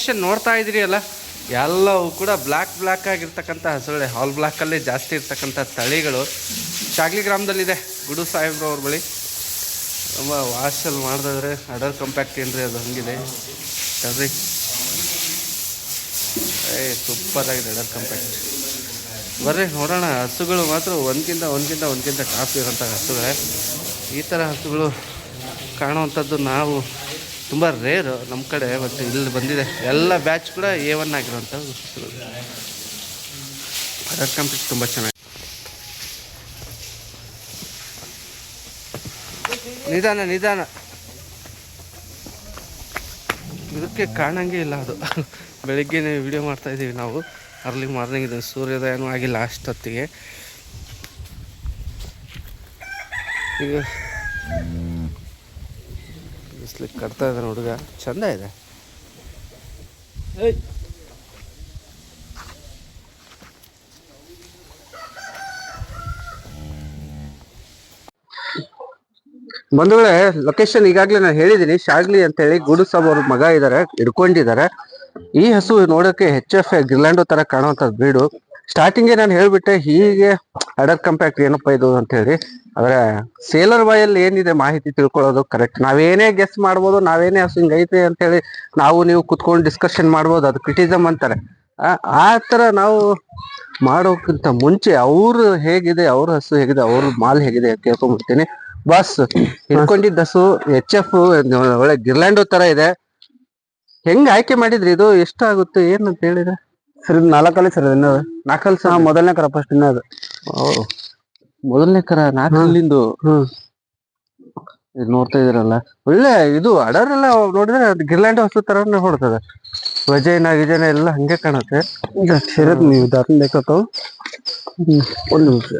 Location ನೋಡ್ತಾ ಇದ್ದೀರಿ ಅಲ್ಲ? ಎಲ್ಲವೂ ಕೂಡ ಬ್ಲ್ಯಾಕ್ ಬ್ಲ್ಯಾಕ್ ಆಗಿರ್ತಕ್ಕಂಥ ಹಸುಗಳೇ. ಹಾಲ್ ಬ್ಲ್ಯಾಕಲ್ಲೇ ಜಾಸ್ತಿ ಇರ್ತಕ್ಕಂಥ ತಳಿಗಳು. ಶಾಗ್ಲಿ ಗ್ರಾಮದಲ್ಲಿದೆ. ಗುಡು ಸಾಹೇಬ್ರು ಅವ್ರ ಬಳಿ. ತುಂಬ ವಾಶಲ್ಲಿ ಮಾಡಿದ್ರೆ ಅಡರ್ ಕಂಪ್ಯಾಕ್ಟ್ ಏನ್ರಿ ಅದು ಹಂಗಿದೆ. ತಡ್ರಿ. ಏ ಸೂಪರ್ ಆಗಿದೆ ಅಡರ್ ಕಂಪ್ಯಾಕ್ಟ್ ಬರ್ರಿ, ನೋಡೋಣ. ಹಸುಗಳು ಮಾತ್ರ ಒಂದ್ಕಿಂತ ಒಂದ್ಕಿಂತ ಒಂದ್ಕಿಂತ ಕಾಫಿ ಇರೋಂಥ ಹಸುಗಳೇ. ಈ ಥರ ಹಸುಗಳು ಕಾಣುವಂಥದ್ದು ನಾವು ತುಂಬ ರೇರು ನಮ್ಮ ಕಡೆ ಬಟ್ ಇಲ್ಲಿ ಬಂದಿದೆ. ಎಲ್ಲ ಬ್ಯಾಚ್ ಕೂಡ ಎ ಒನ್ ಆಗಿರೋಂಥ ಅಡರ್ ಕಂಪ್ಯಾಕ್ಟ್ ತುಂಬ ಚೆನ್ನಾಗಿ. ನಿಧಾನ ನಿಧಾನ. ಇದಕ್ಕೆ ಕಾಣಂಗೆ ಇಲ್ಲ ಅದು. ಬೆಳಿಗ್ಗೆನೇ ವಿಡಿಯೋ ಮಾಡ್ತಾ ಇದ್ದೀವಿ ನಾವು. ಅರ್ಲಿ ಮಾರ್ನಿಂಗ್ ಇದು ಸೂರ್ಯೋದಯನೂ ಆಗಿಲ್ಲ ಅಷ್ಟೊತ್ತಿಗೆ. ಈಗ ಬಿಸ್ಲಿಗೆ ಕಟ್ತಾ ಇದ್ದಾನೆ ಹುಡುಗ. ಚಂದ ಇದೆ. ಬಂಧುಗಳೇ ಲೊಕೇಶನ್ ಈಗಾಗಲೇ ನಾನು ಹೇಳಿದ್ದೀನಿ ಶಾಗ್ಲಿ ಅಂತ ಹೇಳಿ ಗುಡು ಸಾಬ್ ಅವ್ರ ಮಗ ಇದ್ದಾರೆ ಹಿಡ್ಕೊಂಡಿದ್ದಾರೆ ಈ ಹಸು ನೋಡೋಕೆ ಹೆಚ್ ಎಫ್ ಗಿರ್ಲ್ಯಾಂಡೋ ತರ ಕಾಣುವಂಥದ್ದು ಬೀಡು. ಸ್ಟಾರ್ಟಿಂಗೇ ನಾನು ಹೇಳ್ಬಿಟ್ಟೆ ಹೀಗೆ ಅಡರ್ ಕಂಪ್ಯಾಕ್ಟ್ ಏನಪ್ಪ ಇದು ಅಂತ ಹೇಳಿ ಆದ್ರೆ ಸೇಲರ್ ಬಾಯಲ್ಲಿ ಏನಿದೆ ಮಾಹಿತಿ ತಿಳ್ಕೊಳ್ಳೋದು ಕರೆಕ್ಟ್ ನಾವೇನೇ ಗೆಸ್ ಮಾಡ್ಬೋದು ನಾವೇನೇ ಹಸು ಹಿಂಗೈತೆ ಅಂತ ಹೇಳಿ ನಾವು ನೀವು ಕುತ್ಕೊಂಡು ಡಿಸ್ಕಷನ್ ಮಾಡ್ಬೋದು ಅದು ಕ್ರಿಟಿಸಮ್ ಅಂತಾರೆ. ಆ- ತರ ನಾವು ಮಾಡೋಕ್ಕಿಂತ ಮುಂಚೆ ಅವ್ರು ಹೇಗಿದೆ ಅವ್ರ ಹಸು ಹೇಗಿದೆ ಅವ್ರ ಮಾಲ್ ಹೇಗಿದೆ ಕೇಳ್ಕೊಂಡ್ಬಿಡ್ತೀನಿ ಬಸ್ ಹಿಡ್ಕೊಂಡಿದ್ದ ಹಸು ಎಚ್ ಎಫ್ ಒಳ್ಳೆ ಗಿರ್ಲ್ಯಾಂಡೋ ತರ ಇದೆ. ಹೆಂಗ್ ಆಯ್ಕೆ ಮಾಡಿದ್ರಿ ಇದು? ಎಷ್ಟಾಗುತ್ತೆ ಏನಂತ ಹೇಳಿದ್ರೆ? ಸರ್ ನಾಲ್ಕಲ್ಲಿ ಸರ್ ಇನ್ನೂ ನಾಲ್ಕಲ್ಲಿ ಸಹ ಮೊದಲನೇ ಕರ ಫಸ್ಟ್ ಇನ್ನೂ ಅದು ಮೊದಲನೇ ಕರ ನಾಲ್ಕಲ್ಲಿಂದು ಇದು ನೋಡ್ತಾ ಇದ್ರಲ್ಲ ಒಳ್ಳೆ ಇದು ಅಡರ್ ಎಲ್ಲ ನೋಡಿದ್ರೆ ಗಿರ್ಲ್ಯಾಂಡ್ ಹೊಸ ತರ ಹೊಡ್ತದೆ. ವಜೈನ ಗಿಜೈನ ಎಲ್ಲ ಹಂಗೆ ಕಾಣುತ್ತೆ. ಸೇರದ್ ನೀವು ಬೇಕಾಗ್ತಾವ ಒಂದು ನಿಮಿಷ.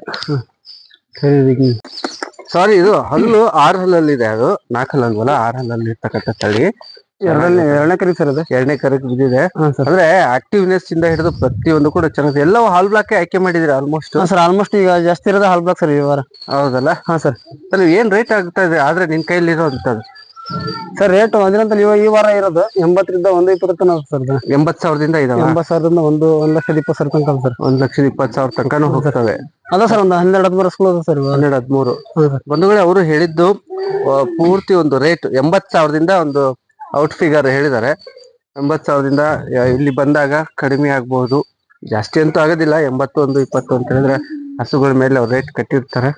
ಸಾರಿ ಇದು ಹಲ್ಲು ಆರ್ ಹಲ್ಲಲ್ಲಿದೆ ಅದು. ನಾಲ್ಕು ಹಲ್ಲು ಅಲ್ವಲ್ಲ ಆರ್ ಹಲ್ಲಲ್ಲಿ ಇರ್ತಕ್ಕಂಥ ತಳಿ. ಎರಡನೇ ಎರಡನೇ ಕರಿ ಸರ್ ಅದು. ಎರಡನೇ ಕರಕ್ ಬಿದ್ದಿದೆ. ಅಂದ್ರೆ ಆಕ್ಟಿವ್ನೆಸ್ ಇಂದ ಹಿಡಿದು ಪ್ರತಿಯೊಂದು ಕೂಡ ಚೆನ್ನಾಗಿದೆ ಎಲ್ಲವೂ ಹಾಲ್ ಬ್ಲಾಕ್ ಆಯ್ಕೆ ಮಾಡಿದಿರಿ ಆಲ್ಮೋಸ್ಟ್ ಸರ್ ಆಲ್ಮೋಸ್ಟ್ ಈಗ ಜಾಸ್ತಿ ಇರೋದು ಹಾಲ್ ಬ್ಲಾಕ್ ಸರ್ ಈ ವಾರ. ಹೌದಲ್ಲ? ಹಾ ಸರ್. ಅಲ್ಲಿ ಏನ್ ರೇಟ್ ಆಗ್ತಾ ಇದೆ ಆದ್ರೆ ನಿನ್ ಕೈಲಿ ಇರೋಂಥದ್ದು ಸರ್ ರೇಟ್ ಒಂದಿನಂತ ನೀವು ಈ ವಾರ ಇರೋದು ಎಂಬತ್ತರಿಂದ ಒಂದು ಇಪ್ಪತ್ತು ತನಕ ಸರ್. ಎಂಬತ್ ಸಾವಿರದಿಂದ ಇದಾವ? ಎಂಬತ್ತು ಸಾವಿರದಿಂದ ಒಂದು ಒಂದ್ ಲಕ್ಷದ ಇಪ್ಪತ್ತು ಸಾವಿರ ತನಕ ಸರ್. ಒಂದ್ ಲಕ್ಷದ ಇಪ್ಪತ್ ಸಾವಿರ ತನಕನು ಹೋಗ್ತವೆ. ಅದ ಸರ್ ಒಂದ್ ಹನ್ನೆರಡು ಹದಿಮೂರು ಸ್ಕೂಲ್ ಅದ ಸರ್ ಹನ್ನೆರಡು ಹದಿಮೂರು. ಒಂದು ಸರ್. ಅವರು ಹೇಳಿದ್ದು ಪೂರ್ತಿ ಒಂದು ರೇಟ್ ಎಂಬತ್ ಸಾವಿರದಿಂದ ಒಂದು ಔಟ್ ಫಿಗರ್ ಹೇಳಿದ್ದಾರೆ. ಎಂಬತ್ತು ಸಾವಿರದಿಂದ ಇಲ್ಲಿ ಬಂದಾಗ ಕಡಿಮೆ ಆಗ್ಬಹುದು ಜಾಸ್ತಿ ಅಂತೂ ಆಗೋದಿಲ್ಲ, ಎಂಬತ್ತೊಂದು ಇಪ್ಪತ್ತು ಅಂತ ಹೇಳಿದ್ರೆ ಹಸುಗಳ ಮೇಲೆ ಅವ್ರು ರೇಟ್ ಕಟ್ಟಿರ್ತಾರೆ.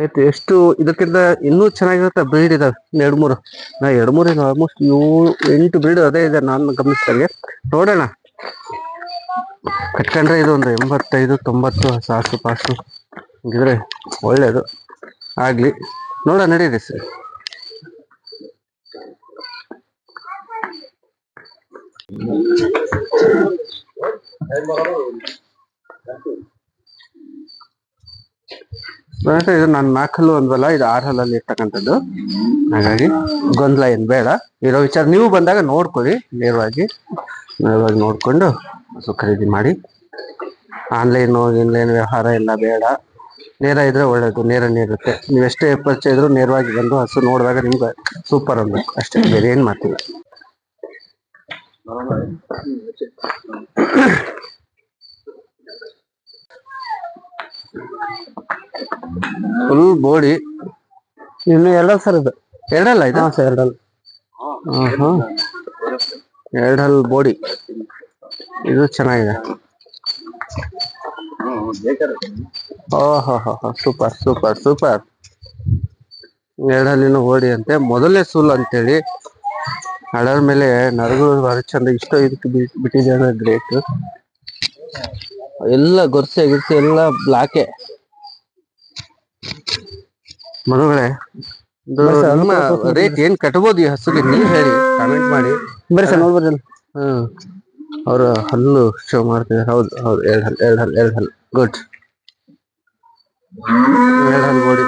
ಆಯ್ತು, ಎಷ್ಟು, ಇದಕ್ಕಿಂತ ಇನ್ನೂ ಚೆನ್ನಾಗಿರುತ್ತೆ ಬ್ರೀಡ್ ಇದಾವೆ ಎರಡು ಮೂರು ನಾ ಎರಡು ಮೂರು ಇಲ್ಲ ಆಲ್ಮೋಸ್ಟ್ ಏಳು ಎಂಟು ಬ್ರೀಡ್ ಅದೇ ಇದೆ ನಾನು ಗಮನಿಸ್ದಂಗೆ. ನೋಡೋಣ. ಕಟ್ಕೊಂಡ್ರೆ ಇದು ಒಂದು ಎಂಬತ್ತೈದು, ತೊಂಬತ್ತು, ಸಾಸು, ಪಾಸು. ಹಂಗಿದ್ರೆ ಒಳ್ಳೇದು. ಆಗಲಿ. ನೋಡೋಣ, ನಡೀರಿ ಸರ್. ಇದು ನಾನು ನಾಲ್ಕಲ್ಲು ಅಂದ್ವಲ್ಲ, ಇದು ಆರು ಇರ್ತಕ್ಕಂಥದ್ದು. ಹಾಗಾಗಿ ಗೊಂದಲ ಏನು ಬೇಡ. ಇರೋ ವಿಚಾರ ನೀವು ಬಂದಾಗ ನೋಡ್ಕೊಳ್ಳಿ, ನೇರವಾಗಿ ನೇರವಾಗಿ ನೋಡ್ಕೊಂಡು ಹಸು ಖರೀದಿ ಮಾಡಿ. ಆನ್ಲೈನು, ಇನ್ಲೈನ್ ವ್ಯವಹಾರ ಎಲ್ಲ ಬೇಡ. ನೇರ ಇದ್ರೆ ಒಳ್ಳೇದು, ನೇರ ಇರುತ್ತೆ ನೀವು ಎಷ್ಟೇ ಪರಿಚಯ ಇದ್ರು ನೇರವಾಗಿ ಬಂದು ಹಸು ನೋಡಿದಾಗ ನಿಮ್ಗೆ ಸೂಪರ್ ಅನ್ಬೇಕು. ಅಷ್ಟೇ, ಬೇರೆ ಏನು ಮಾತಿಲ್ಲ ಫುಲ್ ಬೋಡಿ ಇನ್ನು ಎರಡಲ್ಲ ಸರ್ ಇದು. ಎರಡಲ್ಲ ಇದು? ಹಾ ಸರ್ ಎರಡಲ್ಲ. ಹ್ಮ್ ಎರಡಲ್ ಬೋಡಿ ಇದು ಚೆನ್ನಾಗಿದೆ. ಓಹೋ ಹೋ ಸೂಪರ್ ಸೂಪರ್ ಸೂಪರ್ ಎರಡಲ್ಲಿನ ಓಡಿ ಅಂತೆ. ಮೊದಲನೇ ಸೂಲ್ ಅಂತೇಳಿ. ಹಡರ ಮೇಲೆ ನರಗಳು ಭಾರಿ ಚಂದ ಇಷ್ಟ ಇದಕ್ಕೆ ಬಿಟ್ಟಿದೆ ಗ್ರೇಟ್ ಎಲ್ಲ ಗೊರ್ಸೆ ಗಿರ್ಸೆ ಎಲ್ಲ ಬ್ಲಾಕೆ ಮದುವೆ ನಿಮ್ಮ ರೇಟ್ ಏನ್ ಕಟ್ಬೋದು ಈ ಹಸುಗೆ ನೀವು ಹೇಳಿ ಕಾಮೆಂಟ್ ಮಾಡಿ. ಬರೀ ಸರ್ ನೋಡ್ಬರ್ರಿ ಅಲ್ಲಿ. ಹ್ಮ್. ಅವ್ರ ಹಲ್ಲು ಶೋ ಮಾಡ್ತಿದ್ದಾರೆ. ಹೌದು ಹೌದು ಎರಡು ಹಲ್ ಎರಡು ಹಲ್ ಎರಡು ಹಲ್ ಗುಡ್ ಗೋಡಿ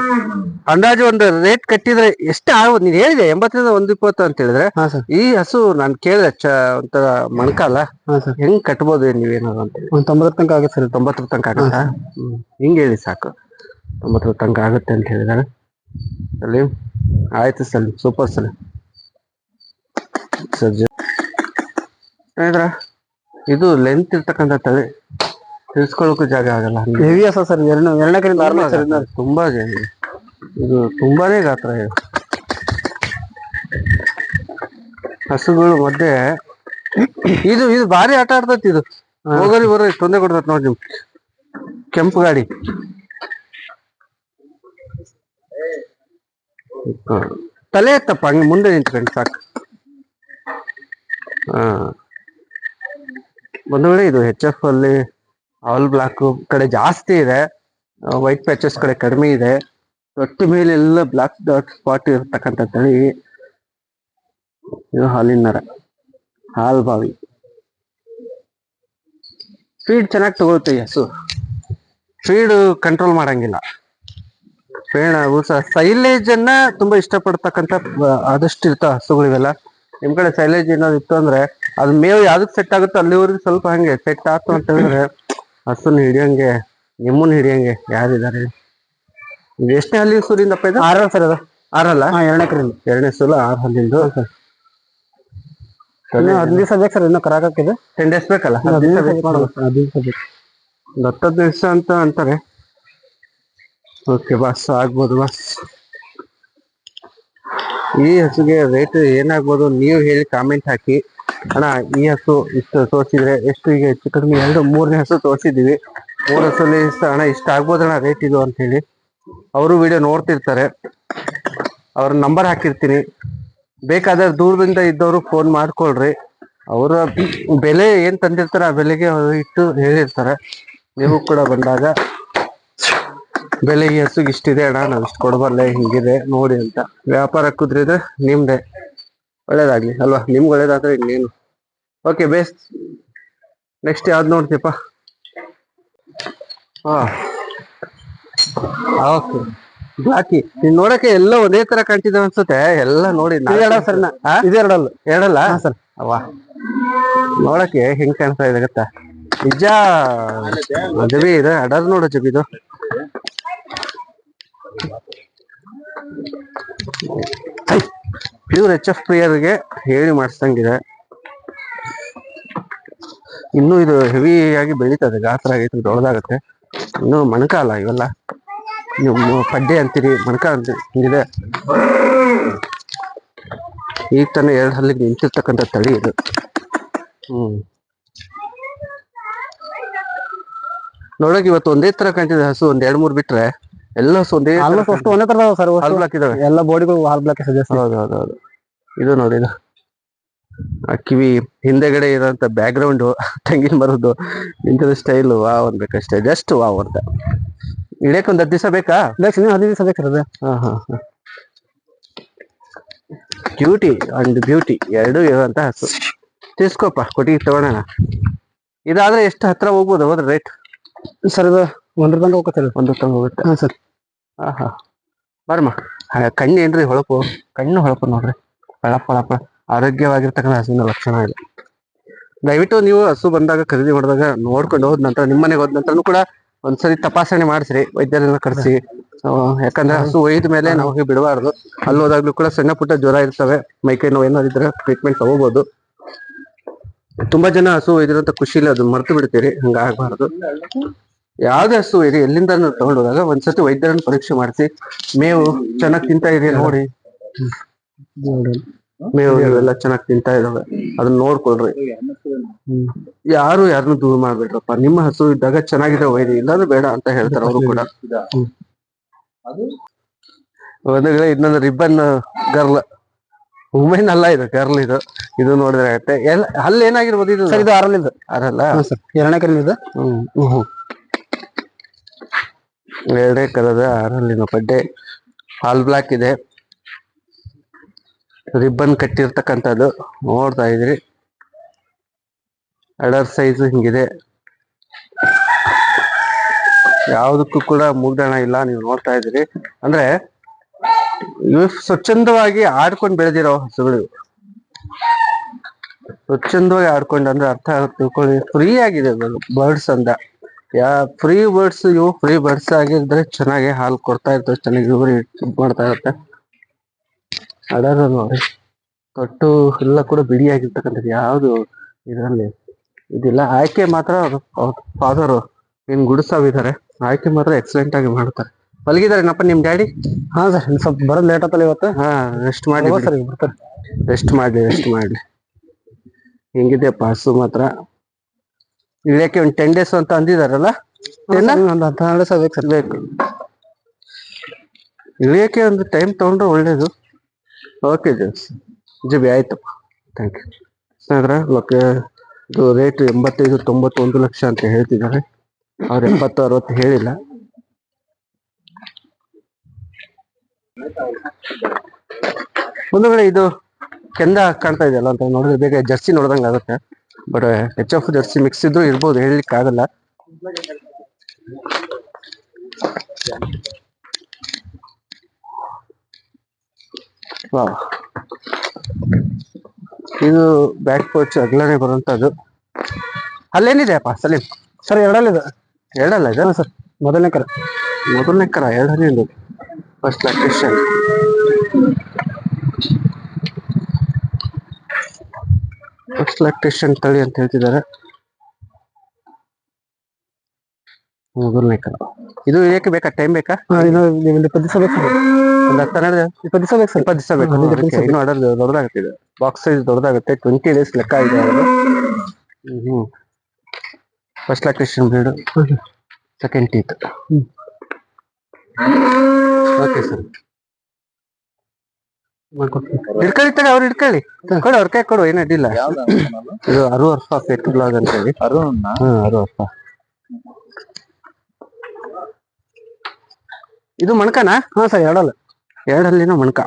ಅಂದಾಜು ಒಂದು ರೇಟ್ ಕಟ್ಟಿದ್ರೆ ಎಷ್ಟು ಆಗ್ಬೋದು. ನೀನ್ ಹೇಳಿದೆ ಎಂಬತ್ತರಿಂದ ಒಂದ್ ಇಪ್ಪತ್ತು ಅಂತ ಹೇಳಿದ್ರೆ ಹಾ ಸರ್. ಈ ಹಸು ನಾನ್ ಕೇಳಿದೆ ಚ ಒಂಥರ ಮಣಕಾಲ ಹಾ ಸರ್. ಹೆಂಗ್ ಕಟ್ಬೋದು ನೀವೇನಾದ್ರು ಅಂತ ಹೇಳಿ. ಒಂದ್ ತೊಂಬತ್ತರ ತನಕ ಆಗುತ್ತೆ ಸರ್. ತೊಂಬತ್ತರ ತನಕ ಆಗುತ್ತಾ? ಹ್ಮ್. ಹಿಂಗ್ ಹೇಳಿ ಸಾಕು. ತೊಂಬತ್ತರ ತನಕ ಆಗುತ್ತೆ ಅಂತ ಹೇಳಿದಾರೆ. ಸಲೀಂ ಆಯ್ತು ಸರ್. Super sir. ಸಜ್ಜ. ಏನಿದ್ರ ಇದು ಲೆಂತ್ ಇರ್ತಕ್ಕಂಥ ತಳಿ. ತಿಳಿಸ್ಕೊಳ್ಳೋಕು ಜಾಗ ಆಗಲ್ಲ. ಹೆವಿ ಅಸ ಸರ್ ಎರಡು ಎರಡನೇ ಕಡೆ ಸರ್ ತುಂಬಾ ಜನ ಇದು ತುಂಬಾನೇ ಗಾತ್ರ ಇದು. ಹಸುಗಳು ಮಧ್ಯೆ ಇದು ಇದು ಭಾರಿ ಆಟ ಆಡ್ತೈತಿ ಇದು. ಹೋಗಲಿ ಬರೋ ತೊಂದರೆ ಕೊಡ್ತೈತಿ ನೋಡಿ ನಿಮ್ ಕೆಂಪು ಗಾಡಿ. ಹ. ತಲೆ ಎತ್ತಪ್ಪ ಹಂಗೆ ಮುಂದೆ ನಿಂತ್ಕೊಂಡು ಸಾಕು. ಹಾ. ಒಂದು ವೇಳೆ ಇದು ಹೆಚ್ ಎಫ್ ಅಲ್ಲಿ ಆಲ್ ಬ್ಲಾಕ್ ಕಡೆ ಜಾಸ್ತಿ ಇದೆ. ವೈಟ್ ಪ್ಯಾಚಸ್ ಕಡೆ ಕಡಿಮೆ ಇದೆ. ತೊಟ್ಟಿ ಮೇಲೆ ಎಲ್ಲ ಬ್ಲಾಕ್ ಡಾಟ್ ಸ್ಪಾಟ್ ಇರ್ತಕ್ಕಂಥ ತಳಿ ಇದು ಹಾಲಿನ ನರ ಹಾಲ್ ಬಾವಿ. ಫೀಡ್ ಚೆನ್ನಾಗಿ ತಗೊಳುತ್ತೆ ಹಸು. ಫೀಡ್ ಕಂಟ್ರೋಲ್ ಮಾಡಂಗಿಲ್ಲ. ಸೈಲೇಜ್ ಅನ್ನ ತುಂಬಾ ಇಷ್ಟಪಡ್ತಕ್ಕಂಥ ಆದಷ್ಟು ಇರ್ತಾವ ಹಸುಗಳಿವೆಲ್ಲ. ನಿಮ್ ಕಡೆ ಸೈಲೇಜ್ ಏನಾದ್ರು ಇತ್ತು ಅಂದ್ರೆ, ಅದ್ ಮೇವು ಯಾವ್ದಕ್ ಸೆಟ್ ಆಗುತ್ತೋ ಅಲ್ಲಿವರೆಗೂ ಸ್ವಲ್ಪ ಹಂಗೆ ಸೆಟ್ ಆಯ್ತು ಅಂತ ಹೇಳಿದ್ರೆ ಹಸುನ ಹಿಡಿಯಂಗೆ ನಿಮ್ಮನ್ನ ಹಿಡಿಯಂಗೆ ಯಾರಿದ್ದಾರೆ ಇದು ಎಷ್ಟನೇ ಹಲ್ಲಿ ಸೂರಿಂದಪ್ಪ ಇದು? ಆರಲ್ಲ ಸರ್ ಅದು. ಆರಲ್ಲ? ಹಾ ಎರಡನೇ ಕರೆ ಎರಡನೇ ಸಲ ಆರು ಹಲ್ಲಿಂದು. ಇನ್ನು ಹದಿನೈದು ದಿವಸ ಬೇಕು ಸರ್ ಇನ್ನೂ ಕರಾಕಕ್ಕಿದೆ ಟೆನ್ ಡೇಸ್ ಬೇಕಲ್ಲ? ಹದಿನೈದು ದಿವಸ ಬೇಕು ಹದಿನೈದು ದಿವಸ ಬೇಕು ಒಂದ್ ಹತ್ತತ್ತು ದಿವಸ ಅಂತ ಅಂತಾರೆ. ಓಕೆ ಬಸ್ ಆಗ್ಬೋದು ಬಸ್. ಈ ಹಸುಗೆ ರೇಟ್ ಏನಾಗ್ಬೋದು? ನೀವು ಹೇಳಿ ಕಾಮೆಂಟ್ ಹಾಕಿ. ಅಣ್ಣ, ಈ ಹಸು ಇಷ್ಟು ತೋರಿಸಿದ್ರೆ ಎಷ್ಟು ಈಗ ಹೆಚ್ಚು ಕಡಿಮೆ ಎರಡು, ಮೂರನೇ ಹಸು ತೋರಿಸಿದ್ದೀವಿ. ಮೂರು ಹಸುಲಿ ಅಣ್ಣ, ಇಷ್ಟ ಆಗ್ಬೋದಣ್ಣ ರೇಟ್ ಇದು ಅಂತ ಹೇಳಿ ಅವರು ವಿಡಿಯೋ ನೋಡ್ತಿರ್ತಾರೆ. ಅವ್ರ ನಂಬರ್ ಹಾಕಿರ್ತೀನಿ. ಬೇಕಾದ್ರೆ ದೂರದಿಂದ ಇದ್ದವರು ಫೋನ್ ಮಾಡ್ಕೊಳ್ರಿ. ಅವರ ಬೆಲೆ ಏನ್ ತಂದಿರ್ತಾರೆ ಆ ಬೆಲೆಗೆ ಅವರು ಇಟ್ಟು ಹೇಳಿರ್ತಾರೆ. ನೀವು ಕೂಡ ಬಂದಾಗ ಬೆಲೆ ಈ ಹಸುಗೆ ಇಷ್ಟಿದೆ ಅಣ್ಣ ನಾವು ಇಷ್ಟು ಕೊಡಬಲ್ಲೆ, ಹಿಂಗಿದೆ, ನೋಡಿ ಅಂತ. ವ್ಯಾಪಾರ ಕುದ್ರಿದ್ರೆ ನಿಮ್ದೆ. ಒಳ್ಳೇದಾಗ್ಲಿ ಅಲ್ವಾ? ನಿಮ್ಗೆ ಒಳ್ಳೇದಾದ್ರೆ ಇನ್ನೇನು. ಓಕೆ ಬೇಸ್ ನೆಕ್ಸ್ಟ್ ಯಾವ್ದು ನೋಡ್ತೀಯಪ್ಪ? ಹಾ. ಓಕೆ ಬ್ಲಾಕಿ ನೀನ್ ನೋಡಕ್ಕೆ ಎಲ್ಲ ಒಂದೇ ತರ ಕಾಣ್ತಿದ್ದಾವೆ ಅನ್ಸುತ್ತೆ. ಎಲ್ಲ ನೋಡಿ ಸರ್? ಎರಡಲ್ಲ? ಹಾ ಸರ್. ಅವ ನೋಡಕ್ಕೆ ಹೆಂಗ್ ಕಾಣ್ತಾ ಇದೆ ಗೊತ್ತಾ? ನಿಜ. ಮದುವೆ ಇದೆ. ಅಡರ್ ನೋಡು ಜಬಿದು ಇದು. ಪ್ಯೂರ್ ಎಚ್ ಎಫ್ ಪ್ರಿಯರ್ಗೆ ಹೇಳಿ ಮಾಡಿಸ್ದಂಗಿದೆ. ಇನ್ನು ಇದು ಹೆವಿ ಆಗಿ ಬೆಳೀತದೆ, ಗಾತ್ರ ಆಗೈತೆ ದೊಡ್ಡದಾಗುತ್ತೆ. ಇನ್ನು ಮಣಕಾಲ ಇವೆಲ್ಲ. ನೀವು ಪಡ್ಡೆ ಅಂತೀರಿ ಮಣಕ ಅಂತ ಹಿಂಗಿದೆ. ಈಗ ತಾನೇ ಎರಡು ಹಲ್ಲಿಗೆ ನಿಂತಿರ್ತಕ್ಕಂಥ ತಳಿ ಇದು. ಹ್ಮ್. ನೋಡೋಕೆ ಇವತ್ತು ಒಂದೇ ತರ ಕಾಣ್ತಿದೆ ಹಸು, ಒಂದ್ ಎರಡ್ ಮೂರ್ ಬಿಟ್ರೆ. ಎಲ್ಲ ಒಂದೇ ತರ ಆಲ್ಮೋಸ್ಟ್ ಅಷ್ಟು ಒಂದೇ ತರ ಸರ್ ಹಾಲ್ ಬ್ಲಾಕ್ ಇದಾವೆ. ಎಲ್ಲ ಬಾಡಿಗಳು ಹಾಲ್ ಬ್ಲಾಕ್ ಸಜೆಸ್ಟ್ ಹೌದು ಹೌದು ಹೌದು. ಇದು ನೋಡಿ ಇದು. ಆ ಕಿವಿ ಹಿಂದೆಗಡೆ ಇರೋಂತ ಬ್ಯಾಕ್ ಗ್ರೌಂಡ್ ತೆಂಗಿನ ಮರದ್ದು ಇಂಥದ್ದು ಸ್ಟೈಲ್ ವಾವ್ ಅನ್ಬೇಕಷ್ಟೇ. ಜಸ್ಟ್ ವಾವ್ ಅಂತ. ಇಡಕ್ ಒಂದ್ ಹತ್ತು ದಿವಸ ಬೇಕಾ? ಬೇಕು ನೀವು ಹದಿನೈದು ದಿವಸ ಬೇಕಾ ಹಾ ಹಾ ಹಾ. ಕ್ಯೂಟಿ ಅಂಡ್ ಬ್ಯೂಟಿ ಎರಡೂ ಇರುವಂತ ಹಸು. ತಿಸ್ಕೋಪ ಕೊಟ್ಟಿಗೆ ತಗೊಳೋಣ ಇದಾದ್ರೆ ಎಷ್ಟು ಹತ್ರ ಹೋಗ್ಬೋದು ಹೋದ್ರೆ ರೇಟ್ ಸರ್ ಇದು ಒಂದ್ರ ತಂಗ ಹೋಗುತ್ತೆ ಒಂದ್ರ ಒಂದು ತಂಗ ಹೋಗುತ್ತೆ. ಹಾ ಸರ್ ಆಹಾ. ಬಾರಮ್ಮ. ಹಾ, ಕಣ್ಣು ಏನ್ರಿ ಹೊಳಪು? ಕಣ್ಣು ಹೊಳಪು ನೋಡ್ರಿ. ಪಳಪ ಹೊಳಪ್ಪ ಆರೋಗ್ಯವಾಗಿರ್ತಕ್ಕಂಥ ಹಸುವಿನ ಲಕ್ಷಣ ಇದೆ. ದಯವಿಟ್ಟು ನೀವು ಹಸು ಬಂದಾಗ ಖರೀದಿ ಮಾಡಿದಾಗ ನೋಡ್ಕೊಂಡು ಹೋದ ನಂತರ ನಿಮ್ಮ ಮನೆಗೆ ಹೋದ ನಂತರನು ಕೂಡ ಒಂದ್ಸರಿ ತಪಾಸಣೆ ಮಾಡಿಸ್ರಿ. ವೈದ್ಯರನ್ನ ಕರೆಸಿ. ಯಾಕಂದ್ರೆ ಹಸು ಒಯ್ದ ಮೇಲೆ ನಾವು ಹೋಗಿ ಬಿಡಬಾರ್ದು. ಅಲ್ಲಿ ಹೋದಾಗ್ಲೂ ಕೂಡ ಸಣ್ಣ ಪುಟ್ಟ ಜ್ವರ ಇರ್ತವೆ. ಮೈಕೈ ನೋವು ಏನಾದ್ರು ಇದ್ರೆ ಟ್ರೀಟ್ಮೆಂಟ್ ತಗೋಬಹುದು ತುಂಬಾ ಜನ ಹಸು ಖುಷಿ ಖುಷಿಲಿ ಅದು ಮರ್ತು ಬಿಡ್ತೀರಿ. ಹಂಗ ಆಗ್ಬಾರ್ದು ಯಾವ್ದೇ ಹಸು ಇದೆ ಎಲ್ಲಿಂದ ತಗೊಂಡು ಹೋದಾಗ ಒಂದ್ಸತಿ ವೈದ್ಯರನ್ನ ಪರೀಕ್ಷೆ ಮಾಡಿಸಿ ಮೇವು ಚೆನ್ನಾಗ್ ತಿಂತಾ ಇದೆಯಾ ನೋಡಿ. ಮೇವು ಇವೆಲ್ಲ ಚೆನ್ನಾಗ್ ತಿಂತಾ ಇದಾವೆ. ಅದನ್ನ ನೋಡ್ಕೊಳ್ರಿ. ಯಾರು ಯಾರನ್ನು ದೂರ ಮಾಡ್ಬೇಡ್ರಪ್ಪ. ನಿಮ್ಮ ಹಸು ಇದ್ದಾಗ ಚೆನ್ನಾಗಿದೆ ವೈದ್ಯ ಇಲ್ಲಾಂದ್ರೆ ಬೇಡ ಅಂತ ಹೇಳ್ತಾರೆ ಅವರು ಕೂಡ. ಒಂದು ಇನ್ನೊಂದು ರಿಬ್ಬನ್ ಗರ್ಲ್ ವುಮೆನ್ ಅಲ್ಲ ಇದು ಗರ್ಲ್ ಇದು. ಇದು ನೋಡಿದ್ರೆ ಆಗತ್ತೆ. ಎಲ್ಲ ಅಲ್ಲಿ ಏನಾಗಿರ್ಬೋದು ಇದು? ಸರ್ ಇದು ಅರಲ್ಲ ಎರಡನೇ ಸರ್. ಎರಡನೇ ಕಡೆಯಿಂದ ಹ್ಮ್ ಹ್ಮ್. ಎರಡೇ ಕಲರ್ ಆರಲ್ಲಿನ ಬಡ್ಡೆ ಹಾಲ್ ಬ್ಲಾಕ್ ಇದೆ. ರಿಬ್ಬನ್ ಕಟ್ಟಿರ್ತಕ್ಕಂಥದ್ದು. ನೋಡ್ತಾ ಇದ್ರಿ. ಅಡರ್ ಸೈಜ್ ಹಿಂಗಿದೆ. ಯಾವುದಕ್ಕೂ ಕೂಡ ಮುಗ್ದಣ ಇಲ್ಲ. ನೀವು ನೋಡ್ತಾ ಇದ್ದೀರಿ ಅಂದ್ರೆ ಸ್ವಚ್ಛಂದವಾಗಿ ಆಡ್ಕೊಂಡು ಬೆಳೆದಿರೋ ಹಸುಗಳು. ಸ್ವಚ್ಛಂದವಾಗಿ ಆಡ್ಕೊಂಡು ಅಂದ್ರೆ ಅರ್ಥ ತಿಳ್ಕೊಳ್ಳಿ. ಫ್ರೀ ಆಗಿದೆ ಬರ್ಡ್ಸ್ ಅಂತ ಯಾ ಫ್ರೀ ಬರ್ಡ್ಸ್ ಇವು ಫ್ರೀ ಬರ್ಡ್ಸ್ ಆಗಿದ್ರೆ ಚೆನ್ನಾಗಿ ಹಾಲು ಕೊಡ್ತಾ ಇರ್ತವೆ ಚೆನ್ನಾಗಿ ಇಳುವರಿ ಇದ್ ಮಾಡ್ತಾ ಇರುತ್ತೆ. ಅಡಾರ ನೋಡಿ ತೊಟ್ಟು ಎಲ್ಲ ಕೂಡ ಬಿಡಿಯಾಗಿರ್ತಕ್ಕಂಥದ್ದು ಯಾವುದು ಇದರಲ್ಲಿ ಇದಿಲ್ಲ. ಆಯ್ಕೆ ಮಾತ್ರ ಫಾದರ್ ಏನ್ ಗುಡಿಸಾವಿದ್ದಾರೆ ಆಯ್ಕೆ ಮಾತ್ರ ಎಕ್ಸಲೆಂಟ್ ಆಗಿ ಮಾಡ್ತಾರೆ. ಮಲಗಿದಾರೇನಪ್ಪ ನಿಮ್ ಡ್ಯಾಡಿ? ಹಾ ಸರ್ ಸ್ವಲ್ಪ ಬರೋದ್ ಲೇಟ್ ಆತಲ್ಲ ಇವತ್ತು. ಹಾ ರೆಸ್ಟ್ ಮಾಡಿ ಸರ್ ಬರ್ತಾರೆ? ರೆಸ್ಟ್ ಮಾಡಿ ರೆಸ್ಟ್ ಮಾಡಿ. ಹೆಂಗಿದೆ ಪಾಸು ಮಾತ್ರ? ಇಳಿಯಕ್ಕೆ ಒಂದು ಟೆನ್ ಡೇಸ್ ಅಂತ ಅಂದಿದಾರಲ್ಲ? ಒಂದು ಡೇಸ್ ಬೇಕು. ಇಳಿಯಕ್ಕೆ ಒಂದು ಟೈಮ್ ತಗೊಂಡ್ರೆ ಒಳ್ಳೇದು. ಓಕೆ ಜೋಸ್ ಜಿ ಆಯ್ತಪ್ಪ ಥ್ಯಾಂಕ್ ಯು ಸ್ನೇಹಿತರೆ ಓಕೆ ಇದು ರೇಟ್ ಎಂಬತ್ತೈದು ತೊಂಬತ್ತೊಂದು ಲಕ್ಷ ಅಂತ ಹೇಳ್ತಿದ್ದಾರೆ. ಅವ್ರು ಎಪ್ಪತ್ತು ಅರವತ್ತು ಹೇಳಿಲ್ಲ. ಒಂದು ವೇಳೆ ಇದು ಕೆಂದ ಕಾಣ್ತಾ ಇದೆಯಲ್ಲ ಅಂತ ನೋಡಿದ್ರೆ ಬೇಗ ಜರ್ಸಿ ನೋಡ್ದಂಗೆ ಆಗುತ್ತೆ but H F jersey mix ಇದ್ರು ಇರ್ಬೋದು, ಹೇಳಲಿಕ್ಕೆ ಆಗಲ್ಲ. ಇದು ಬ್ಯಾಕ್ ಪೋಚ್ ಅಗ್ಲನೆ ಬರುವಂತದ್ದು ಅಲ್ಲೇನಿದೆ ಅಪ್ಪ ಸಲೀಂ ಸರ್, ಎರಡಲ್ಲಿದೆ. ಎರಡಲ್ಲ ಇದಲ್ಲ ಸರ್? ಮೊದಲನೇ ಕರ. ಮೊದಲನೇ ಕರ, ಎರಡನೇ ಫಸ್ಟ್ ಲೊಕೇಶನ್ ಲೊಕೇಶನ್ ತಳಿ ಅಂತ ಹೇಳ್ತಿದ್ದಾರೆ. ಮೊದಲನೇ ಕರ ಇದು ಏಕೆ ಬೇಕಾ? ಟೈಮ್ ಬೇಕಾ? ಹಾ ಇನ್ನು ಒಂದು ಇಪ್ಪತ್ತು ದಿವಸ ಬೇಕು ಸರ್. ಒಂದು ಹತ್ತು ಹನ್ನೆರಡು ಇಪ್ಪತ್ತು ದಿವಸ ಬೇಕು ಸರ್. ಇಪ್ಪತ್ತು ದಿವಸ ಬೇಕು ಹದಿನೈದು ಅದಕ್ಕೆ ದಿವ್ಸ ಇನ್ನು ಆರ್ಡರ್ ದೊಡ್ಡದಾಗುತ್ತೆ ಇದು ಬಾಕ್ಸ್ ಸೈಜ್ ದೊಡ್ಡದಾಗುತ್ತೆ. ಟ್ವೆಂಟಿ ಡೇಸ್ ಲೆಕ್ಕ ಇದೆ ಅದು ಹ್ಮ್ ಫಸ್ಟ್ ಲ್ಯಾಕ್ಟೇಶನ್ ಬಿಡು ಸೆಕೆಂಡ್ ಟೀತ್ ಓಕೆ ಸರ್ ಹಿಡ್ಕೊಳ್ಳಿ ತಗ ಅವ್ರು ಹಿಡ್ಕೊಳ್ಳಿ. ಕೊಡು ಅವ್ರ ಕೈ ಕೊಡು ಏನು ಅಡ್ಡಿಲ್ಲ ಇದು ಅರು ವರ್ಷ ಪೆಟ್ ಬ್ಲಾಗ್ ಅಂತ ಹೇಳಿ. ಅರುಣ್ ಹಾ ಅರು ವರ್ಷ ಇದು ಮಣಕನಾ? ಹಾ ಸರ್ ಎರಡಲ್ಲ. ಎರಡಲ್ಲಿನ ಮಣಕ.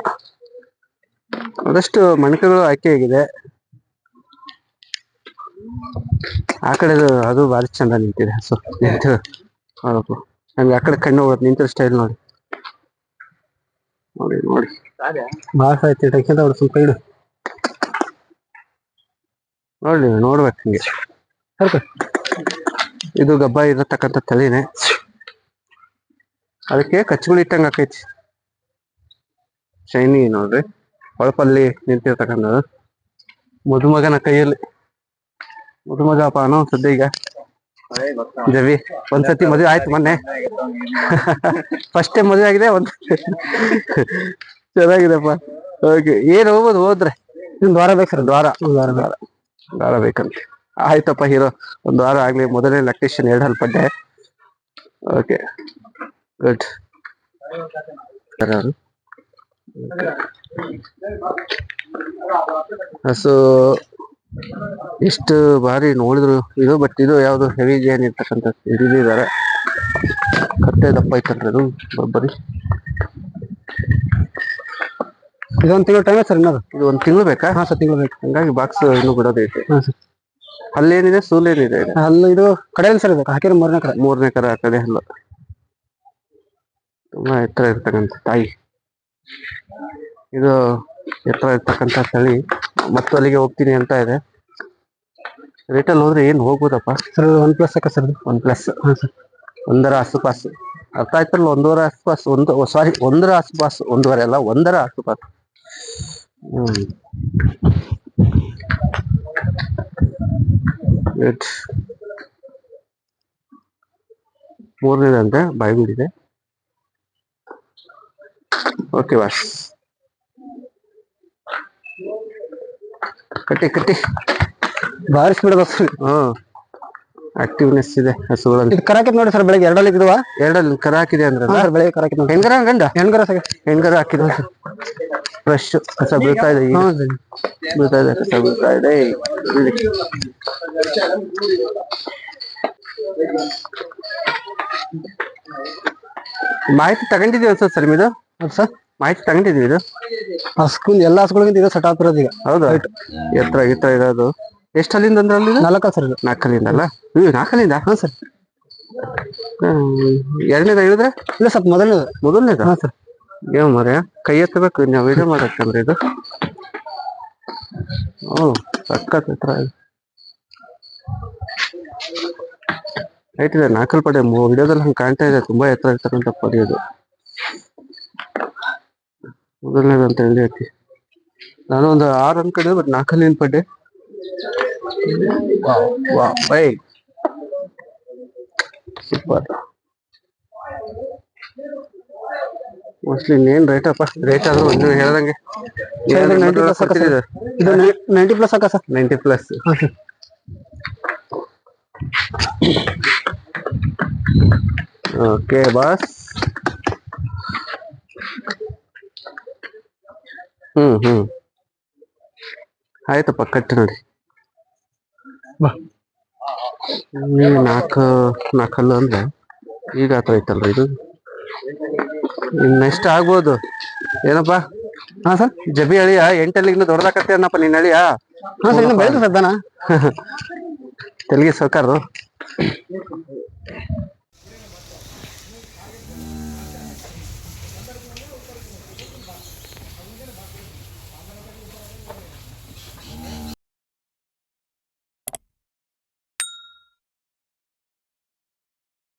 ಅದಷ್ಟು ಮಣಕಗಳು ಆಯ್ಕೆ ಆಗಿದೆ. ಆ ಕಡೆ ಅದು ಭಾರಿ ಚಂದ ನಿಂತಿದೆ ಸೊ ನಿಂತು ನೋಡಬೇಕು ನಮ್ಗೆ ಆ ಕಡೆ ಕಣ್ಣು ಹೋಗೋದು ನಿಂತಿರೋ ಸ್ಟೈಲ್ ನೋಡಿ. ನೋಡಿ ನೋಡಿ. ಇಡು ನೋಡಿ ನೋಡ್ಬೇಕು ಹಿಂಗೆ. ಇದು ಗಬ್ಬ ಇರತಕ್ಕಂಥ ತಲೆನೆ ಅದಕ್ಕೆ ಕಚ್ಚುಗಳು ಇಟ್ಟಂಗ ಆಕೈತಿ. ಶೈನಿ ನೋಡ್ರಿ. ಹೊಳಪಲ್ಲಿ ನಿಂತಿರ್ತಕ್ಕಂಥದ್ದು. ಮದುಮಗನ ಕೈಯಲ್ಲಿ. ಮದುಮಗಪ್ಪ ಅನ್ನೋ ಸದ್ಯ ಈಗ. ಜವಿ, ಒಂದ್ಸತಿ ಮದುವೆ ಆಯ್ತು ಮೊನ್ನೆ. ಫಸ್ಟ್ ಟೈಮ್ ಮದುವೆ ಆಗಿದೆ, ಒಂದ್ ಚೆನ್ನಾಗಿದೆಪ್ಪ. ಓಕೆ ಏನ್ ಹೋಗ್ಬೋದು ಹೋದ್ರೆ? ನಿಮ್ ದ್ವಾರ ಬೇಕು ಸರ್ ದ್ವಾರ. ದ್ವಾರ ವಾರ ಬೇಕು. ದ್ವಾರ ಬೇಕಂತ. ಆಯ್ತಪ್ಪ ಹೀರೋ ಒಂದು ವಾರ ಆಗ್ಲಿ ಮೊದಲನೇ ಲೊಕೇಶನ್ ಎರಡು ಹಲ್ಪಡ್ಡೆ ಓಕೆ ಗುಡ್ ಹಸು ಎಷ್ಟು ಬಾರಿ ನೋಡಿದ್ರು ಇದು ಬಟ್ ಇದು ಯಾವುದು ಹೆವಿ ಜೇನ್ ಇರ್ತಕ್ಕಂಥ ಹಿಡಿದಿದ್ದಾರೆ. ಕತ್ತೆ ದಪ್ಪ ಐತಂದ್ರೆ ಅದು ಬರೀ. ಇದೊಂದು ತಿಂಗಳು ಟೈಮ್ ಸರ್ ಇನ್ನೊಂದು? ಇದು ಒಂದು ತಿಂಗಳು ಬೇಕಾ? ಹಾಂ ಸರ್ ತಿಂಗಳು ಬೇಕು. ಹಂಗಾಗಿ ಬಾಕ್ಸ್ ಇನ್ನೂ ಬಿಡೋದೈತೆ ಹಾ ಸರ್. ಅಲ್ಲೇನಿದೆ ಸೂಲ್ ಏನಿದೆ ಅಲ್ಲಿ ಇದು ಕಡೆಯಲ್ಲಿ ಸರ್ ಇದು? ಹಾಕಿರೋ ಮೂರನೇ ಕಡೆ? ಮೂರನೇ ಕಡೆ ಆ ಕಡೆ ಅಲ್ಲ ತುಂಬಾ ಎತ್ತರ ಇರ್ತಕ್ಕಂಥ ತಾಯಿ. ಇದು ಎತ್ತರ ಇರ್ತಕ್ಕಂಥ ತಳಿ. ಮತ್ತು ಅಲ್ಲಿಗೆ ಹೋಗ್ತೀನಿ ಅಂತ ಇದೆ. ರೇಟಲ್ಲಿ ಹೋದ್ರೆ ಏನು ಹೋಗ್ಬೋದಪ್ಪ? ಸರ್ ಒನ್ ಪ್ಲಸ್ ಅಕ್ಕ ಸರ್ ಒನ್ ಪ್ಲಸ್ ಹಾಂ ಸರ್. ಒಂದರ ಆಸುಪಾಸು. ಅರ್ಥ ಆಯ್ತಲ್ಲ ಒಂದೂವರೆ ಆಸುಪಾಸು ಒಂದು ಸಾರಿ ಒಂದರ ಆಸುಪಾಸು ಒಂದೂವರೆ ಅಲ್ಲ ಒಂದರ ಆಸುಪಾಸು. Hmm Good. ಮೂರನೇದಂತೆ? ಬಾಯ್ಬಿಡಿದೆ ಓಕೆ ವಾಸ್ ಕಟ್ಟಿ ಕಟ್ಟಿ. ಭಾರಿ ಹಾ. ಆಕ್ಟಿವ್ನೆಸ್ ಇದೆ ಹಸುಗಳಲ್ಲಿ. ಇದು ಕರಾಕಿದ್ ನೋಡಿ ಸರ್ ಬೆಳಗ್ಗೆ ಎರಡಲ್ಲಿ ಇದ್ವಾ? ಎರಡಲ್ಲಿ ಕರಾಕಿದೆ ಅಂದ್ರೆ ಬೆಳಗ್ಗೆ ಕರಾಕಿದ್ ನೋಡಿ. ಹೆಂಗರ ಗಂಡ ಹೆಣ್ಗರ ಸರ್ ಹೆಂಗರ ಹಾಕಿದ. ಫ್ರೆಶ್ ಕಸ ಬೀಳ್ತಾ ಇದೆ ಈಗ. ಬೀಳ್ತಾ ಇದೆ ಕಸ ಬೀಳ್ತಾ ಇದೆ. ಮಾಹಿತಿ ತಗೊಂಡಿದೀವಿ ಅನ್ಸತ್ ಸರ್ ಇದು? ಸರ್ ಮಾಹಿತಿ ತಗೊಂಡಿದೀವಿ ಇದು? ಹಸ್ಕೂಲ್ ಎಲ್ಲ ಹಸ್ಗಳಿಗಿಂತ ಇದು ಸೆಟ್ ಆಗ್ತಿರೋದು ಈಗ ಹೌದು? ಎತ್ತರ ಎತ್ತರ ಇರೋದು. ಎಷ್ಟು ಅಲ್ಲಿಂದ ಅಂದ್ರೆ ಅಲ್ಲಿ ನಾಲ್ಕ ಸರ್ ಇದು. ನಾಲ್ಕಲ್ಲಿಂದ ಅಲ್ಲ ಹ್ಞೂ ನಾಲ್ಕಲ್ಲಿಂದ? ಹಾಂ ಸರ್. ಎರಡನೇದ ಹೇಳಿದ್ರೆ? ಇಲ್ಲ ಸ್ವಲ್ಪ ಮೊದಲನೇದು. ಮೊದಲನೇದ? ಹಾಂ ಸರ್. ಏನ್ ಮಾರ್ಯಾ ಕೈ ಎತ್ತಬೇಕು ನಾವು ವಿಡಿಯೋ ಮಾಡಕ್ಕಂದ್ರೆ ಇದು? ಓ ಸಕ್ಕತ್ ಹತ್ರ ಇದೆ. ಇದೆ, ನಾಲ್ಕಲ್ ಪಡೆ ವಿಡಿಯೋದಲ್ಲಿ ಹಂಗೆ ಕಾಣ್ತಾ ಇದೆ, ತುಂಬಾ ಎತ್ತರ ಇರ್ತಕ್ಕಂಥ ಪಡಿ ಅದು. ಮೊದಲನೇದು ಅಂತ ಹೇಳಿ ಐತಿ. ನಾನು ಒಂದು ಆರು ಅನ್ಕಡೆ ಬಟ್ ನಾಲ್ಕಲ್ಲಿನ ವಾಹ್ ಬೈ ಸೂಪರ್. ಮೋಸ್ಟ್ಲಿ ಇನ್ನೇನು ರೇಟ್ ಅಪ್ಪ ರೇಟ್ ಆದ್ರೂ ಒಂದು ಹೇಳ್ದಂಗೆ. ಇದು 90 plus ಸಾಕಾ ಇದು ನೈಂಟಿ ಪ್ಲಸ್ ಹಾಕ sir ninety plus okay boss hmm hmm. ಆಯ್ತಪ್ಪ ಕಟ್ಟಿ ನೋಡಿ. ನಾಲ್ಕು ನಾಲ್ಕಲ್ಲು ಅಂದ್ರೆ ಈಗ ಆತರ ಐತಲ್ರಿ ಇದು? ಇನ್ನೆಷ್ಟು ಆಗ್ಬೋದು? ಏನಪ್ಪಾ? ಹಾ ಸರ್, ಜಬಿ ಅಳಿಯ ಇನ್ನು ದೊಡ್ಡದಾಕತ್ತೆ ಅನ್ನಪ್ಪ ನಿನ್ನ ಅಳಿಯ. ಹಾ ಸರ್, ಇನ್ನು ಬೆಳೆದ ಸದ್ದಾನ ದನ ತೆಲಿಗೆ ಸರ್ಕಾರದು.